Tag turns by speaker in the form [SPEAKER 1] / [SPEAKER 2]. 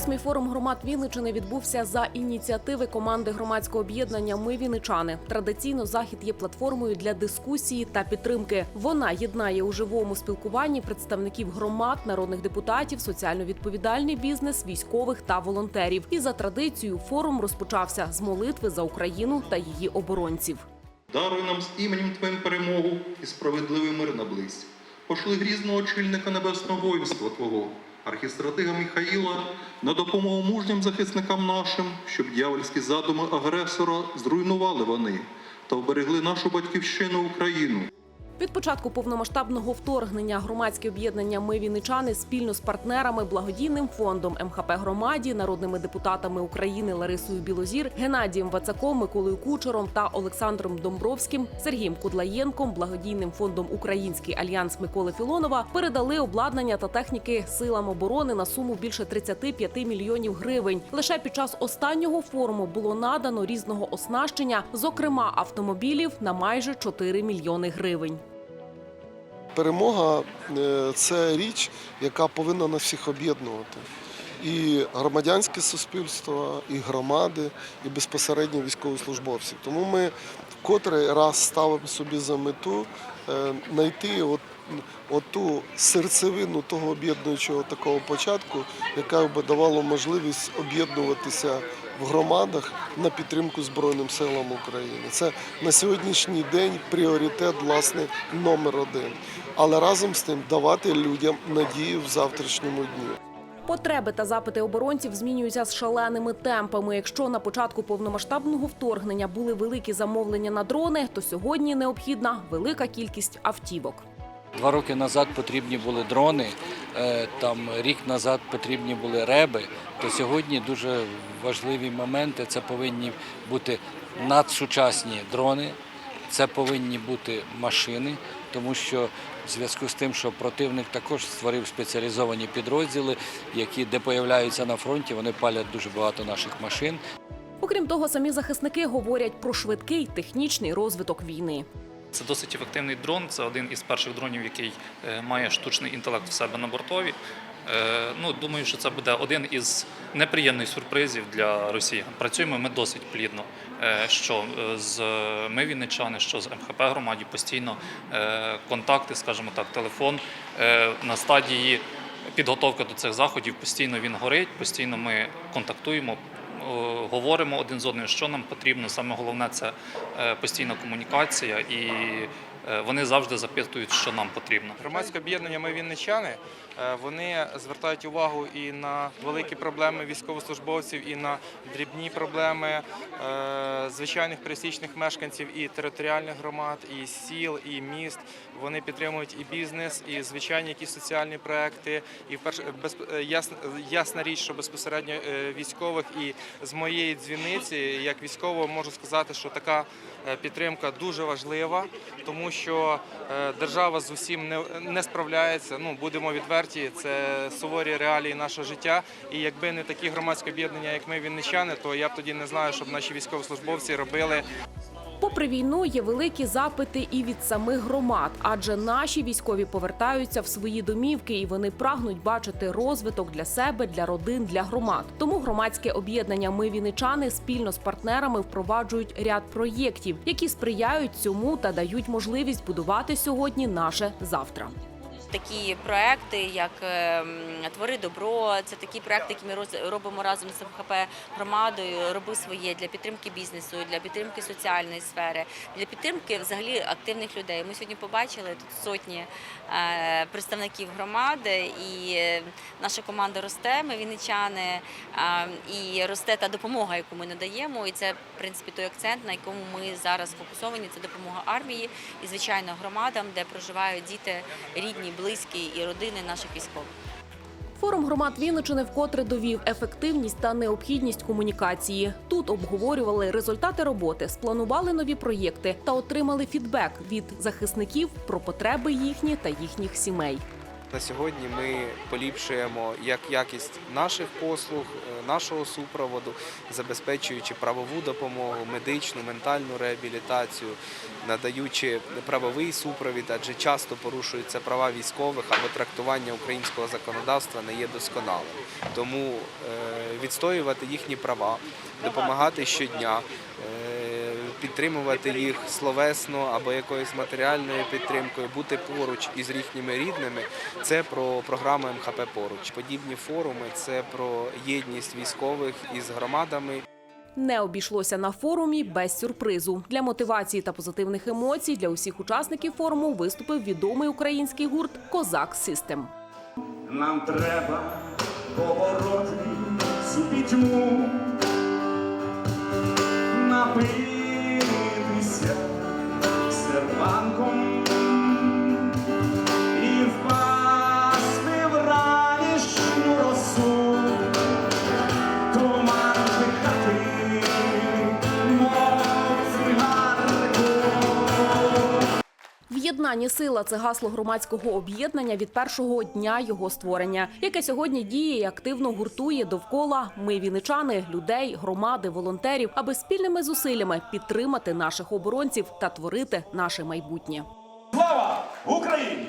[SPEAKER 1] Восьмий форум громад Вінничини відбувся за ініціативи команди громадського об'єднання Ми Вінничани. Традиційно захід є платформою для дискусії та підтримки. Вона єднає у живому спілкуванні представників громад, народних депутатів, соціально відповідальний бізнес, військових та волонтерів. І за традицією форум розпочався з молитви за Україну та її оборонців.
[SPEAKER 2] Даруй нам з іменем Твоїм перемогу і справедливий мир наблизь. Пошли грізного очільника небесного воїнства Твого, архістратига Михаїла, на допомогу мужнім захисникам нашим, щоб дьявольські задуми агресора зруйнували вони та вберегли нашу батьківщину Україну.
[SPEAKER 1] Від початку повномасштабного вторгнення громадське об'єднання Ми Вінничани спільно з партнерами, благодійним фондом МХП громаді, народними депутатами України Ларисою Білозір, Геннадієм Вацаком, Миколою Кучером та Олександром Домбровським, Сергієм Кудлаєнком, благодійним фондом Український альянс Миколи Філонова передали обладнання та техніки силам оборони на суму більше 35 мільйонів гривень. Лише під час останнього форуму було надано різного оснащення, зокрема автомобілів на майже 4 мільйони гривень.
[SPEAKER 3] Перемога е, це річ, яка повинна нас всіх об'єднувати. І громадянське суспільство, і громади, і безпосередньо військовослужбовці. Тому ми вкотре раз ставимо собі за мету е, знайти от, оту серцевину того об'єднуючого такого початку, яка би давала можливість об'єднуватися в громадах на підтримку Збройним силам України. Це на сьогоднішній день пріоритет, власне, номер один. Але разом з тим давати людям надію в завтрашньому дні.
[SPEAKER 1] Потреби та запити оборонців змінюються з шаленими темпами. Якщо на початку повномасштабного вторгнення були великі замовлення на дрони, то сьогодні необхідна велика кількість автівок.
[SPEAKER 4] Два роки назад потрібні були дрони, е, там рік назад потрібні були реби. То сьогодні дуже важливі моменти. Це повинні бути надсучасні дрони, це повинні бути машини, тому що в зв'язку з тим, що противник також створив спеціалізовані підрозділи, які де появляються на фронті, вони палять дуже багато наших машин.
[SPEAKER 1] Окрім того, самі захисники говорять про швидкий технічний розвиток війни.
[SPEAKER 5] Це досить ефективний дрон. Це один із перших дронів, який е, має штучний інтелект в себе на бортові. Е, Ну, думаю, що це буде один із неприємних сюрпризів для росіян. Працюємо ми досить плідно. е, Що з ми вінничани, що з МХП громаді постійно контакти, скажімо так, телефон на стадії підготовки до цих заходів. Постійно він горить, постійно ми контактуємо. Е, Говоримо один з одним, що нам потрібно. Саме головне це е, постійна комунікація, і вони завжди запитують, що нам потрібно.
[SPEAKER 6] Громадське об'єднання Ми Вінничани е, вони звертають увагу і на великі проблеми військовослужбовців, і на дрібні проблеми е, звичайних пересічних мешканців і територіальних громад, і сіл, і міст. Вони підтримують і бізнес, і звичайні якісь соціальні проекти. І вперше ясна, річ, що безпосередньо е, військових і з моєї дзвіниці, як військового, можу сказати, що така е, підтримка дуже важлива, тому що е, держава з усім не справляється. Ну будемо відверті, це суворі реалії нашого життя. І якби не такі громадські об'єднання, як ми вінничани, то я б тоді не знаю, щоб наші військовослужбовці робили
[SPEAKER 1] Попри війну, є великі запити і від самих громад, адже наші військові повертаються в свої домівки і вони прагнуть бачити розвиток для себе, для родин, для громад. Тому громадське об'єднання Ми віничани спільно з партнерами впроваджують ряд проєктів, які сприяють цьому та дають можливість будувати сьогодні наше завтра.
[SPEAKER 7] Такі проекти, як ем, Твори добро. Це такі проекти, які ми робимо разом з МХП громадою. Роби своє для підтримки бізнесу, для підтримки соціальної сфери, для підтримки взагалі активних людей. Ми сьогодні побачили тут сотні е, представників громади, і е, наша команда росте. Ми вінничани, е, і росте та допомога, яку ми надаємо. І це в принципі той акцент, на якому ми зараз фокусовані. Це допомога армії і звичайно громадам, де проживають діти рідні, близькі і родини наших військових.
[SPEAKER 1] Форум громад Вінничини вкотре довів ефективність та необхідність комунікації. Тут обговорювали результати роботи, спланували нові проєкти та отримали фідбек від захисників про потреби їхні та їхніх сімей.
[SPEAKER 8] На сьогодні ми поліпшуємо як якість наших послуг, е, нашого супроводу, забезпечуючи правову допомогу, медичну, ментальну реабілітацію, надаючи правовий супровід, адже часто порушуються права військових або трактування українського законодавства не є досконалим. Тому е, відстоювати їхні права, допомагати щодня. Підтримувати їх словесно або якоюсь матеріальною підтримкою, бути поруч із їхніми рідними це про програму МХП поруч. Подібні форуми це про єдність військових із громадами.
[SPEAKER 1] Не обійшлося на форумі без сюрпризу. Для мотивації та позитивних емоцій для усіх учасників форуму виступив відомий український гурт Козак Систем.
[SPEAKER 9] Нам треба побороти цю пітьму, напитися
[SPEAKER 1] В'єднання сила це гасло громадського об'єднання від першого дня його створення, яке сьогодні діє і активно гуртує довкола ми віничани, людей, громади, волонтерів, аби спільними зусиллями підтримати наших оборонців та творити наше майбутнє.
[SPEAKER 9] Слава Україні!